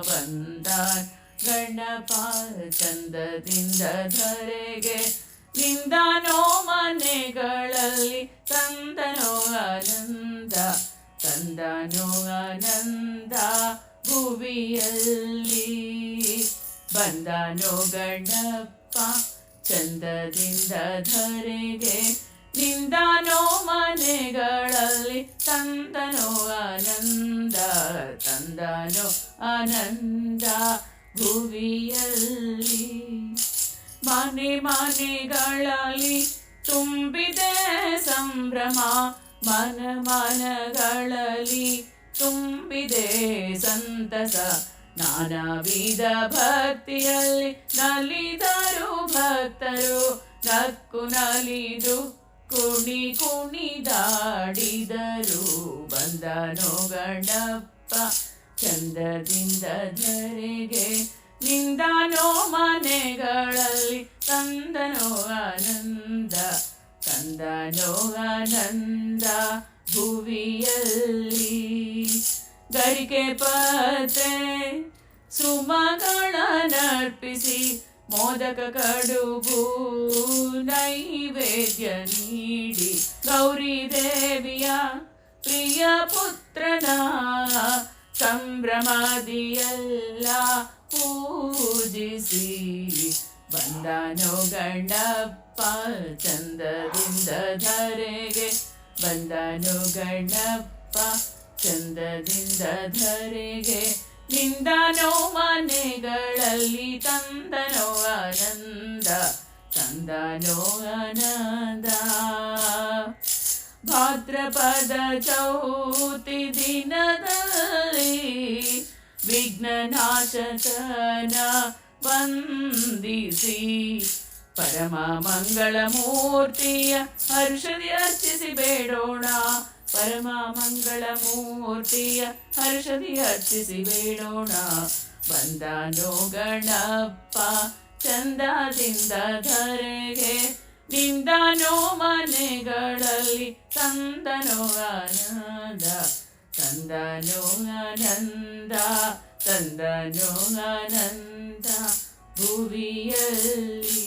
ಬಂದ ಗಣಪ ಚಂದದಿಂದ ಧರೆಗೆ ನಿಂದನೋ ಮನೆಗಳಲ್ಲಿ ತಂದನೋ ಆನಂದ ತಂದನೋ ಆನಂದ ಭುವಿಯಲ್ಲಿ. ಬಂದನೋ ಗಣಪ ಚಂದದಿಂದ ಧರೆಗೆ ನಿಂದನೋ ಮನೆಗಳಲ್ಲಿ ತಂದನೋ ತಂದನೋ ಆನಂದ ಭುವಿಯಲ್ಲಿ ಮನೆ ಮನೆಗಳಲ್ಲಿ ತುಂಬಿದೆ ಸಂಭ್ರಮ, ಮನ ಮನಗಳಲ್ಲಿ ತುಂಬಿದೆ ಸಂತಸ. ನಾನಾ ವಿಧ ಭಕ್ತಿಯಲ್ಲಿ ನಲಿದರು ಭಕ್ತರು, ನಕ್ಕು ನಲಿದು ಕುಣಿ ಕುಣಿದಾಡಿದರು ಬಂದನು ಗಣಪ ಚಂದದಿಂದ ಧರೆಗೆ ನಿಂದನೋ ಮನೆಗಳಲ್ಲಿ ತಂದನೋ ಆನಂದ ತಂದನೋ ಆನಂದ ಭುವಿಯಲ್ಲಿ. ಗರಿಕೆ ಪತ್ರೆ ಸುಮಗಳನ್ನರ್ಪಿಸಿ ಮೋದಕ ಕಡುಬು ನೈವೇದ್ಯ ನೀಡಿ. ಗೌರಿ ದೇವಿಯ ಪ್ರಿಯ ಪುತ್ರನ ಸಂಭ್ರಮದಿಯಲ್ಲ ಪೂಜಿಸಿ ಬಂದನೋ ಗಣಪ್ಪ ಚಂದದಿಂದ ಧರೆಗೆ ಬಂದನು ಗಣಪ್ಪ ಚಂದದಿಂದ ಧರೆಗೆ, ನಿಂದನೋ ಮನೆಗಳಲ್ಲಿ ತಂದನೋ ಆನಂದ ತಂದನೋ ಆನಂದ ಭಾದ್ರಪದ ಚೌತಿ ದಿನದಲ್ಲಿ ವಿಘ್ನನಾಶಕನ ವಂದಿಸಿ ಪರಮ ಮಂಗಳ ಮೂರ್ತಿಯ ಹರ್ಷದಿ ಅರ್ಚಿಸಿ ಬೇಡೋಣ. ಪರಮ ಮಂಗಳ ಮೂರ್ತಿಯ ಹರ್ಷದಿ ಅರ್ಚಿಸಿ ಬೇಡೋಣ. ಬಂದನೋ ಗಣಪ ಚಂದದಿಂದ ಧರೆಗೆ ನಿಂದನೋ ಮನೆಗಳಲ್ಲಿ ತಂದನೋ ಆನಂದ ತಂದನೋ ಆನಂದ ತಂದನೋ ಆನಂದ ಭುವಿಯಲ್ಲಿ